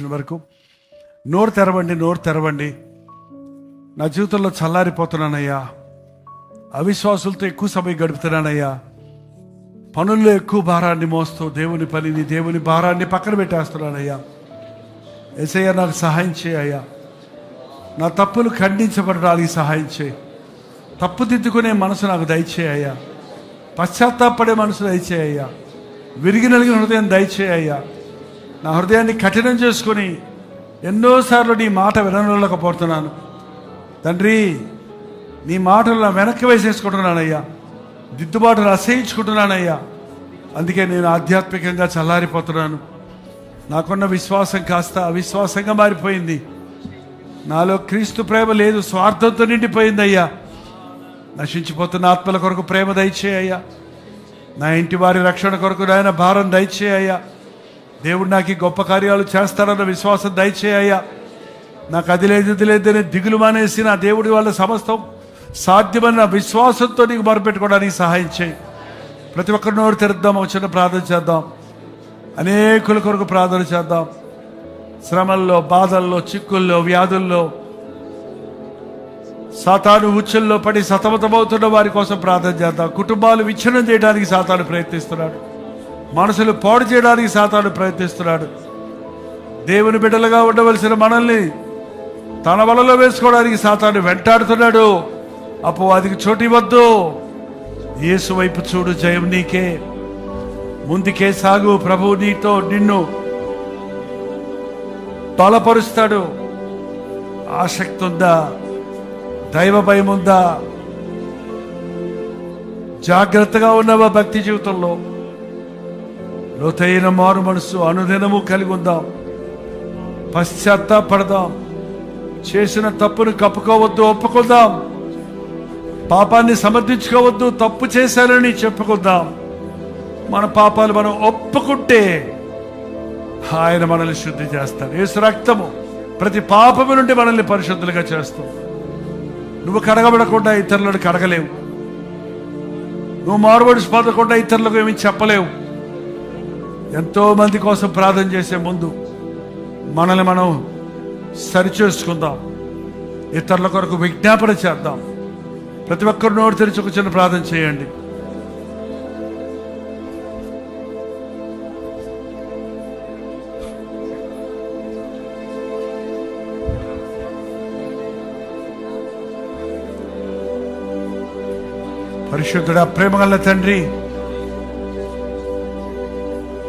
వచ్చిన వరకు నోరు తెరవండి నోరు తెరవండి. నా జీవితంలో చల్లారిపోతున్నానయ్యా. అవిశ్వాసులతో ఎక్కువ సమయం గడుపుతున్నానయ్యా. పనుల్లో ఎక్కువ భారాన్ని మోస్తూ దేవుని పనిని దేవుని భారాన్ని పక్కన పెట్టేస్తున్నానయ్యా. ఎసయ్య నాకు సహాయం చేయ్యా నా తప్పులు ఖండించబడడానికి సహాయం చేయి. తప్పుదిద్దుకునే మనసు నాకు దయచేయ్యా పశ్చాత్తాపడే మనసు దయచేయ్యా విరిగి నలిగిన హృదయం దయచేయ్యా నా హృదయాన్ని కఠినం చేసుకుని ఎన్నోసార్లు నీ మాట వినలేకపోతున్నాను తండ్రి నీ మాటలు నా వెనక్కి వేసేసుకుంటున్నానయ్యా. దిద్దుబాటును అసహించుకుంటున్నానయ్యా. అందుకే నేను ఆధ్యాత్మికంగా చల్లారిపోతున్నాను. నాకున్న విశ్వాసం కాస్త అవిశ్వాసంగా మారిపోయింది. నాలో క్రీస్తు ప్రేమ లేదు స్వార్థంతో నిండిపోయిందయ్యా. నశించిపోతున్న ఆత్మల కొరకు ప్రేమ దయచేయ్యా నా ఇంటి వారి రక్షణ కొరకు నాయన భారం దయచేయ్యా దేవుడు నాకు ఈ గొప్ప కార్యాలు చేస్తాడన్న విశ్వాసం దయచేయ్యా నాకు అది లేదు ఇది లేదని దిగులు మానేసి నా దేవుడి వాళ్ళ సమస్తం సాధ్యమైన విశ్వాసంతో నీకు మొరపెట్టుకోవడానికి సహాయం చేయి. ప్రతి ఒక్కరి నోరు తెరుద్దాం ఒక చిన్న ప్రార్థన చేద్దాం. అనేకుల కొరకు ప్రార్థన చేద్దాం. శ్రమల్లో బాధల్లో చిక్కుల్లో వ్యాధుల్లో సాతాను ఉచ్చుల్లో పడి సతమతమవుతున్న వారి కోసం ప్రార్థన చేద్దాం. కుటుంబాలు విచ్ఛిన్నం చేయడానికి సాతాను ప్రయత్నిస్తున్నాడు. మనసులు పాడు చేయడానికి సాతాను ప్రయత్నిస్తున్నాడు. దేవుని బిడ్డలుగా ఉండవలసిన మనల్ని తన వలలో వేసుకోవడానికి సాతాను వెంటాడుతున్నాడు. అపవాదికి చోటు ఇవ్వద్దు. యేసు వైపు చూడు జయం నీకే. ముందుకే సాగు ప్రభు నీతో నిన్ను బలపరుస్తాడు. ఆసక్తి ఉందా దైవ భయం ఉందా జాగ్రత్తగా ఉన్నావా భక్తి జీవితంలో? లోతైన మారు మనసు అనుదినము కలిగి ఉందాం. పశ్చాత్తాపడదాం. చేసిన తప్పును కప్పుకోవద్దు ఒప్పుకుందాం. పాపాన్ని సమర్థించుకోవద్దు తప్పు చేశానని చెప్పుకుందాం. మన పాపాలు మనం ఒప్పుకుంటే ఆయన మనల్ని శుద్ధి చేస్తాడు. యేసు రక్తము ప్రతి పాపము నుండి మనల్ని పరిశుద్ధులుగా చేస్తుంది. నువ్వు కడగబడకుండా ఇతరులను కడగలేవు. నువ్వు మారుబడి పొందకుండా ఇతరులకు ఏమి చెప్పలేవు. ఎంతో మంది కోసం ప్రార్థన చేసే ముందు మనల్ని మనం సరిచేసుకుందాం. ఇతరుల కొరకు విజ్ఞాపన చేద్దాం. ప్రతి ఒక్కరు నోరు తెరిచి ఒక చిన్న ప్రార్థన చేయండి. పరిశుద్ధుడా ప్రేమగల తండ్రి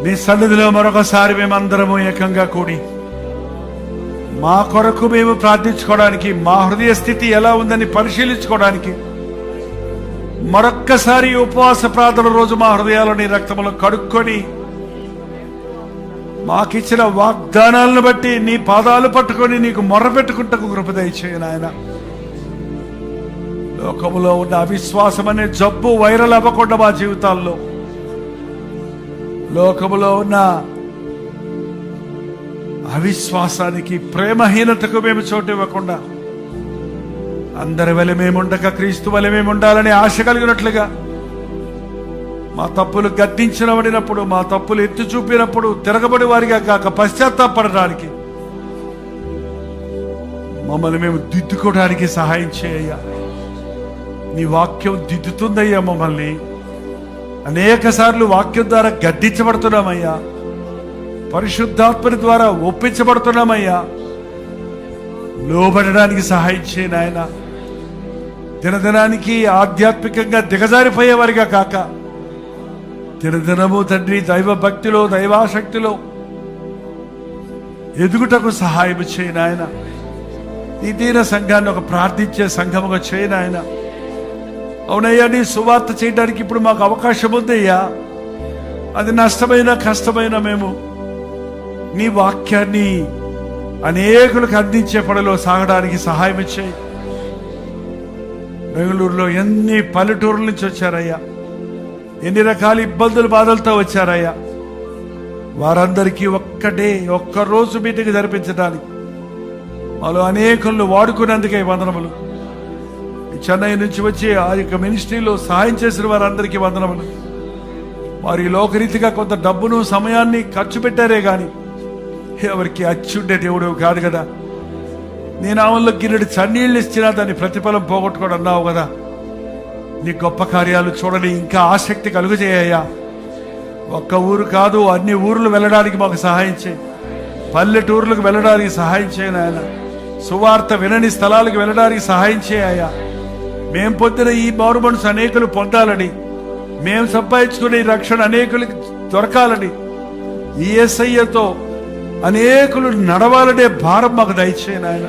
నీ సన్నిధిలో మరొకసారి మేమందరము ఏకంగా కూడి మా కొరకు మేము ప్రార్థించుకోవడానికి మా హృదయ స్థితి ఎలా ఉందని పరిశీలించుకోవడానికి మరొక్కసారి ఉపవాస ప్రార్థన రోజు మా హృదయాలని రక్తములు రక్తములో కడుక్కొని మాకిచ్చిన వాగ్దానాలను బట్టి నీ పాదాలు పట్టుకొని నీకు మొర్ర పెట్టుకుంటకు కృపదయచేయ నాయన. లోకములో ఉన్న అవిశ్వాసం అనే జబ్బు వైరల్ అవ్వకుండా మా జీవితాల్లో లోకములో ఉన్న అవిశ్వాసానికి ప్రేమహీనతకు మేము చోటు ఇవ్వకుండా అందరి వల్ల మేముండక క్రీస్తు వల్ల మేముండాలని ఆశ కలిగినట్లుగా మా తప్పులు గద్దించబడినప్పుడు మా తప్పులు ఎత్తి చూపినప్పుడు తిరగబడి వారిగా కాక పశ్చాత్తాపడడానికి మమ్మల్ని మేము దిద్దుకోవడానికి సహాయం చేయ నీ వాక్యం దిద్దుతుందయ్యా మమ్మల్ని. అనేక సార్లు వాక్యం ద్వారా గద్దించబడుతున్నామయ్యా. పరిశుద్ధాత్మని ద్వారా ఒప్పించబడుతున్నామయ్యా. లోబడడానికి సహాయం చేయ నాయన. దినదినానికి ఆధ్యాత్మికంగా దిగజారిపోయేవారిగా కాక. దినదినము తండ్రి దైవ భక్తిలో దైవాశక్తిలో ఎదుగుటకు సహాయం చేయ నాయన. ఈ దీన సంఘాన్ని ఒక ప్రార్థించే సంఘముగా చేయ నాయన. అవునయ్యా నీ సువార్త చేయడానికి ఇప్పుడు మాకు అవకాశం ఉందయ్యా. అది నష్టమైన కష్టమైన మేము నీ వాక్యాన్ని అనేకులకు అందించే పనిలో సాగడానికి సహాయం ఇచ్చాయి. బెంగళూరులో ఎన్ని పల్లెటూరుల నుంచి వచ్చారయ్యా? ఎన్ని రకాల ఇబ్బందులు బాధలతో వచ్చారయ్యా? వారందరికీ ఒక్కటే ఒక్క రోజు మీటింగ్ జరిపించడానికి వాళ్ళు అనేకులను వాడుకున్నందుకే వందనములు. చెన్నై నుంచి వచ్చి ఆ యొక్క మినిస్ట్రీలో సహాయం చేసిన వారందరికీ వందనములు. వారి లోకరీతిగా కొంత డబ్బును సమయాన్ని ఖర్చు పెట్టారే గాని ఎవరికి అచ్చుండే దేవుడు కాదు కదా. నేను ఆమెలో గిన్నెడు చన్నీళ్ళు ఇచ్చినా దాని ప్రతిఫలం పోగొట్టుకోడు అన్నావు కదా. నీ గొప్ప కార్యాలు చూడని ఇంకా ఆసక్తి కలుగజేయ్యా ఒక్క ఊరు కాదు అన్ని ఊర్లు వెళ్ళడానికి మాకు సహాయం చేయి. పల్లెటూర్లకు వెళ్ళడానికి సహాయం చేయను ఆయన సువార్త వినని స్థలాలకు వెళ్ళడానికి సహాయం చేయ మేం పొందిన ఈ మారుమనసు అనేకులు పొందాలని మేము సంపాదించుకునే ఈ రక్షణ అనేకులకి దొరకాలని ఈ ఎస్ఐతో అనేకులు నడవాలనే భారం మాకు దయచేయను ఆయన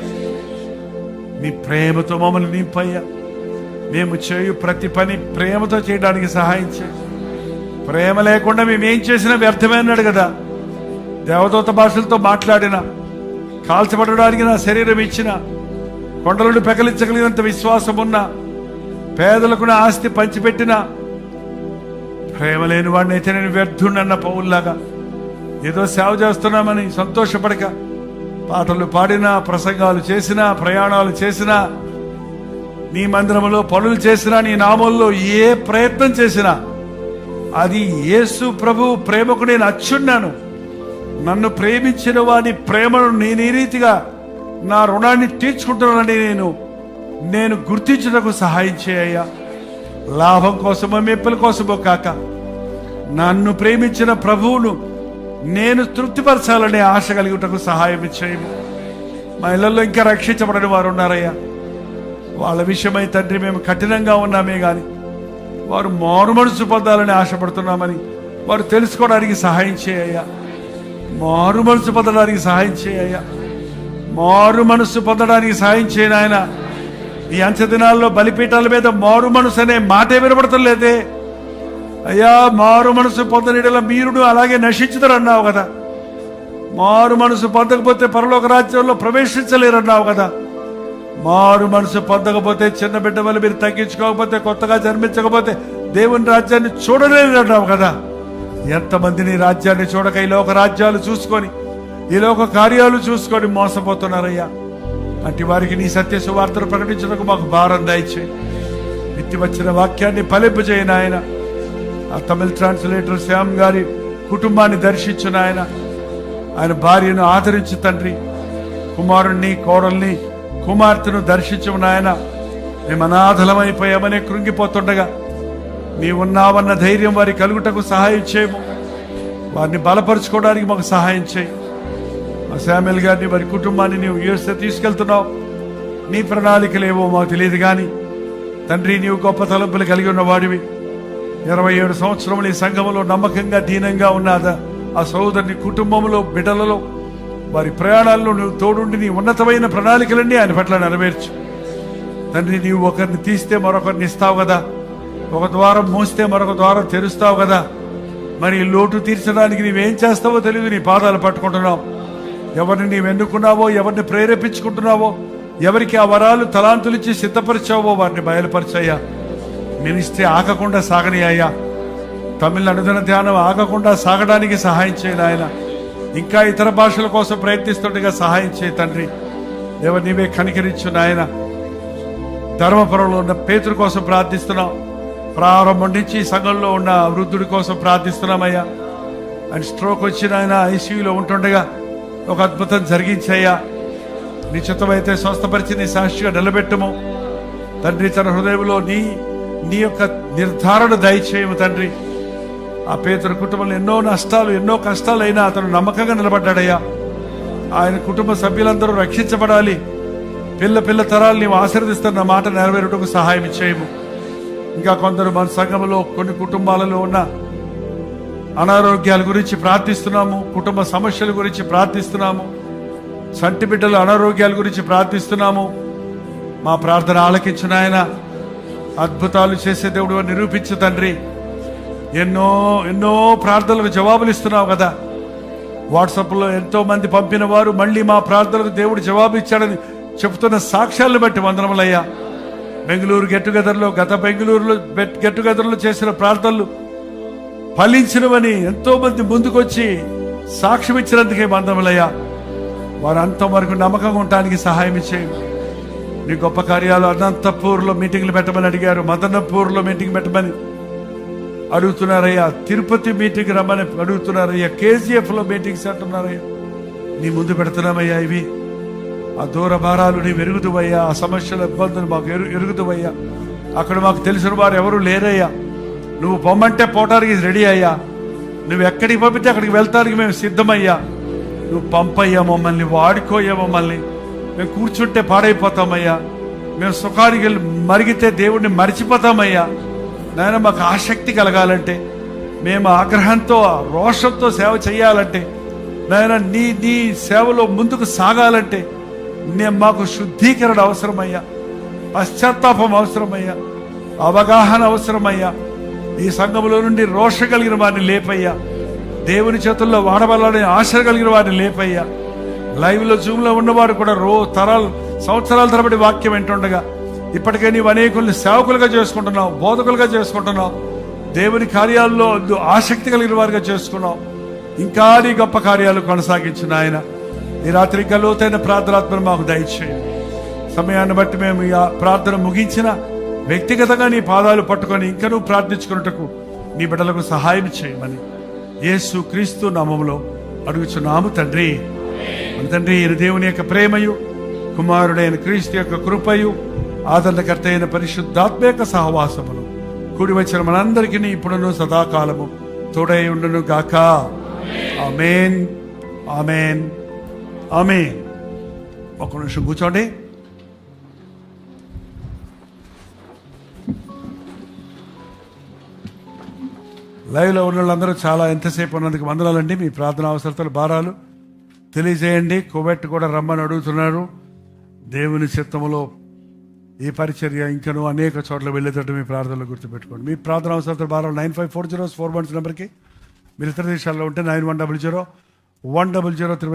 మీ ప్రేమతో మమ్మల్ని నింపయ్యా. మేము చేయు ప్రతి పని ప్రేమతో చేయడానికి సహాయం చేయి. ప్రేమ లేకుండా మేము ఏం చేసినా వ్యర్థమైనాడు కదా. దేవదూత భాషలతో మాట్లాడిన కాల్చబడడానికి నా శరీరం ఇచ్చిన కొండలను పెకలించగలిగినంత విశ్వాసం ఉన్న పేదలకు నా ఆస్తి పంచిపెట్టిన ప్రేమ లేని వాడిని అయితే నేను వ్యర్థుడన్న పౌల్లాగా. ఏదో సేవ చేస్తున్నామని సంతోషపడక పాటలు పాడినా ప్రసంగాలు చేసినా ప్రయాణాలు చేసినా నీ మందిరంలో పనులు చేసినా నీ నామంలో ఏ ప్రయత్నం చేసినా అది యేసు ప్రభు ప్రేమకు నేను అచ్చున్నాను. నన్ను ప్రేమించిన వాని ప్రేమను నేను ఈ రీతిగా నా రుణాన్ని తీర్చుకుంటున్నానని నేను. నేను గుర్తించుటకు సహాయం చేయయ్యా. లాభం కోసమో మెప్పుల కోసమో కాక నన్ను ప్రేమించిన ప్రభువును నేను తృప్తిపరచాలనే ఆశ కలిగిటకు సహాయం చేయము. మహిళల్లో ఇంకా రక్షించబడని వారు ఉన్నారయ్యా. వాళ్ళ విషయమై తండ్రి మేము కఠినంగా ఉన్నామే కానీ వారు మారు మనసు పొందాలని ఆశపడుతున్నామని వారు తెలుసుకోవడానికి సహాయం చేయ్యా మారు మనసు పొందడానికి సహాయం చేయయ్యా. మారు మనసు పొందడానికి సహాయం చేయను ఆయన ఈ అంచె దినాల్లో బలిపీఠాల మీద మారు మనసు అనే మాటే వినబడతలేదే. అయ్యా మారు మనసు పొందనిడల మీరుడు అలాగే నశించుతారు అన్నావు కదా. మారు మనసు పొందకపోతే పరలోక రాజ్యంలో ప్రవేశించలేరన్నావు కదా. మారు మనసు పొందకపోతే చిన్న బిడ్డ వల్ల మీరు తగ్గించుకోకపోతే కొత్తగా జన్మించకపోతే దేవుని రాజ్యాన్ని చూడలేరు అన్నావు కదా. ఎంతమంది నీ రాజ్యాన్ని చూడక ఈ లోక రాజ్యాలు చూసుకొని ఈ లోక కార్యాలు చూసుకొని మోసపోతున్నారయ్యా. అట్టి వారికి నీ సత్య సువార్తను ప్రకటించడానికి మాకు భారం దయచేయి విత్తి వచ్చిన వాక్యాన్ని ఫలింపజేయను ఆయన ఆ తమిళ ట్రాన్స్లేటర్ శ్యామ్ గారి కుటుంబాన్ని దర్శించిన ఆయన ఆయన భార్యను ఆదరించు తండ్రి. కుమారుణ్ణి కోడల్ని కుమార్తెను దర్శించు ఆయన మేము అనాథలమైపోయామని కృంగిపోతుండగా నీవున్నావన్న ధైర్యం వారి కలుగుటకు సహాయం చేయము. వారిని బలపరుచుకోవడానికి మాకు సహాయం చేయి. శామ్యుల్ గారిని వారి కుటుంబాన్ని నీవు యూఎస్ఏ తీసుకెళ్తున్నావు? నీ ప్రణాళికలు ఏవో మాకు తెలియదు కానీ తండ్రి నీవు గొప్ప తలంపులు కలిగి ఉన్న వాడివి. ఇరవై ఏడు సంవత్సరములు ఈ సంఘములో నమ్మకంగా దీనంగా ఉన్నద? ఆ సోదరుని కుటుంబంలో బిడ్డలలో వారి ప్రయాణాల్లో నువ్వు తోడుండి నీ ఉన్నతమైన ప్రణాళికలన్నీ ఆయన పట్ల నెరవేర్చు. తండ్రి నీవు ఒకరిని తీస్తే మరొకరిని ఇస్తావు కదా? ఒక ద్వారం మూస్తే మరొక ద్వారం తెరుస్తావు కదా? మరి లోటు తీర్చడానికి నీవేం చేస్తావో తెలియదు నీ పాదాలు పట్టుకుంటున్నావు. ఎవరిని నీవు ఎన్నుకున్నావో ఎవరిని ప్రేరేపించుకుంటున్నావో ఎవరికి ఆ వరాలు తలాంతులు ఇచ్చి సిద్ధపరిచావో వారిని బయలుపరిచయ్యా. మినిస్తే ఆగకుండా సాగని అయ్యా. తమిళ అనుదిన ధ్యానం ఆగకుండా సాగడానికి సహాయం చేయను ఆయన ఇంకా ఇతర భాషల కోసం ప్రయత్నిస్తుండగా సహాయం చేయి తండ్రి. దేవ నీవే కనికరించు నాయన. ధర్మపురంలో ఉన్న పేతురు కోసం ప్రార్థిస్తున్నాం. ప్రారంభం నుంచి సంఘంలో ఉన్న వృద్ధుడి కోసం ప్రార్థిస్తున్నామయ్యా ఆయన స్ట్రోక్ వచ్చిన ఆయన ఐసీయూలో ఉంటుండగా ఒక అద్భుతం జరిగించయ్యా. నీ చిత్తమైతే స్వస్థపరిచి నీ సాక్షిగా నిలబెట్టము. తండ్రి తన హృదయంలో నీ నీ యొక్క నిర్ధారణ దయచేయము తండ్రి. ఆ పేతురు కుటుంబంలో ఎన్నో నష్టాలు ఎన్నో కష్టాలైనా అతను నమ్మకంగా నిలబడ్డాడయ్యా. ఆయన కుటుంబ సభ్యులందరూ రక్షించబడాలి. పిల్ల పిల్ల తరాలు నీవు ఆశీర్దిస్తున్న మాట నెరవేరుటకు సహాయం చేయము ఇంకా కొందరు మన సంఘంలో కొన్ని కుటుంబాలలో ఉన్న అనారోగ్యాల గురించి ప్రార్థిస్తున్నాము కుటుంబ సమస్యల గురించి ప్రార్థిస్తున్నాము సంటి బిడ్డల అనారోగ్యాల గురించి ప్రార్థిస్తున్నాము. మా ప్రార్థన ఆలకించిన ఆయన అద్భుతాలు చేసే దేవుడు నిరూపించు తండ్రి. ఎన్నో ఎన్నో ప్రార్థనలకు జవాబులు ఇస్తున్నావు కదా. వాట్సాప్లో ఎంతో మంది పంపిన వారు మళ్ళీ మా ప్రార్థనలకు దేవుడు జవాబు ఇచ్చాడని చెబుతున్న సాక్ష్యాలను బట్టి వందనములయ్యా. బెంగళూరు గెట్ టుగెదర్లో గత బెంగళూరులో గెట్ టుగెదర్లో చేసిన ప్రార్థనలు ఫలించినవని ఎంతో మంది ముందుకొచ్చి సాక్ష్యం ఇచ్చినందుకే బంధములయ్యా. వారు అంతవరకు నమ్మకంగా ఉండటానికి సహాయం చేయండి నీ గొప్ప కార్యాలు అనంతపూర్లో మీటింగ్లు పెట్టమని అడిగారు మదనపూర్లో మీటింగ్ పెట్టమని అడుగుతున్నారయ్యా. తిరుపతి మీటింగ్ రమ్మని అడుగుతున్నారయ్యా. కేజీఎఫ్లో మీటింగ్స్ అంటున్నారయ్యా నీ ముందు పెడుతున్నామయ్యా ఇవి. ఆ దూర భారాలు నీ ఎరుగుదువయ్యా. ఆ సమస్యల ఇబ్బందులు మాకు ఎరు ఎరుగుదువయ్యా. అక్కడ మాకు తెలిసిన వారు ఎవరు లేరయ్యా. నువ్వు పొమ్మంటే పోవటానికి రెడీ అయ్యా. నువ్వు ఎక్కడికి పంపితే అక్కడికి వెళ్తానికి మేము సిద్ధమయ్యా. నువ్వు పంపయ్యా మమ్మల్ని వాడుకోయ్యా మమ్మల్ని. మేము కూర్చుంటే పాడైపోతామయ్యా. మేము సుఖానికి వెళ్ళి మరిగితే దేవుడిని మరిచిపోతామయ్యా. నాయన మాకు ఆసక్తి కలగాలంటే మేము ఆగ్రహంతో రోషంతో సేవ చేయాలంటే నాయన నీ నీ సేవలో ముందుకు సాగాలంటే నేను మాకు శుద్ధీకరణ అవసరమయ్యా. పశ్చాత్తాపం అవసరమయ్యా. అవగాహన అవసరమయ్యా. ఈ సంఘములో నుండి రోష కలిగిన వారిని లేపయ్యా. దేవుని చేతుల్లో వాడబడాలని ఆశ కలిగిన వారిని లేపయ్యా. లైవ్లో జూమ్లో ఉన్నవారు కూడా రో తరాలు సంవత్సరాల తరబడి వాక్యం వింటుండగా ఇప్పటికే నీవు అనేకుల్ని సేవకులుగా చేసుకుంటున్నావు బోధకులుగా చేసుకుంటున్నావు. దేవుని కార్యాల్లో ఆసక్తి కలిగిన వారిగా చేసుకున్నావు. ఇంకా నీ గొప్ప కార్యాలు కొనసాగించిన ఆయన ఈ రాత్రి లోతైన ప్రార్థనాత్మను మాకు దయచేయండి. సమయాన్ని బట్టి మేము ఈ ప్రార్థన ముగించిన వ్యక్తిగతంగా నీ పాదాలు పట్టుకొని ఇంకా నువ్వు ప్రార్థించుకున్నట్టుకు నీ బిడ్డలకు సహాయం చేయమని యేసు క్రీస్తు నామములో అడుగుచున్నాము తండ్రి. మన తండ్రి ఈయన దేవుని యొక్క ప్రేమయు కుమారుడైన క్రీస్తు యొక్క కృపయు ఆదరణకర్త అయిన పరిశుద్ధాత్మ యొక్క సహవాసమును కూడి వచ్చిన మనందరికీ ఇప్పుడును సదాకాలము తోడై ఉండును గాక. ఆమెన్. ఆమెన్. ఆమెన్. ఒక నిమిషం కూర్చోండి. లైవ్లో ఉన్న వాళ్ళందరూ చాలా ఎంతసేపు ఉన్నందుకు వందనాలండి. మీ ప్రార్థన అవసరతలు భారాలు తెలియజేయండి. కోవెట్ కూడా రమ్మని అడుగుతున్నారు. దేవుని చిత్తములో ఈ పరిచర్య ఇంకను అనేక చోట్ల వెళ్ళేటట్టు మీ ప్రార్థనలు గుర్తుపెట్టుకోండి. మీ ప్రార్థన అవసరతలు భారాలు nine five four zero four ones నెంబర్కి. మీరు ఇతర దేశాల్లో ఉంటే nine one double zero one double zero three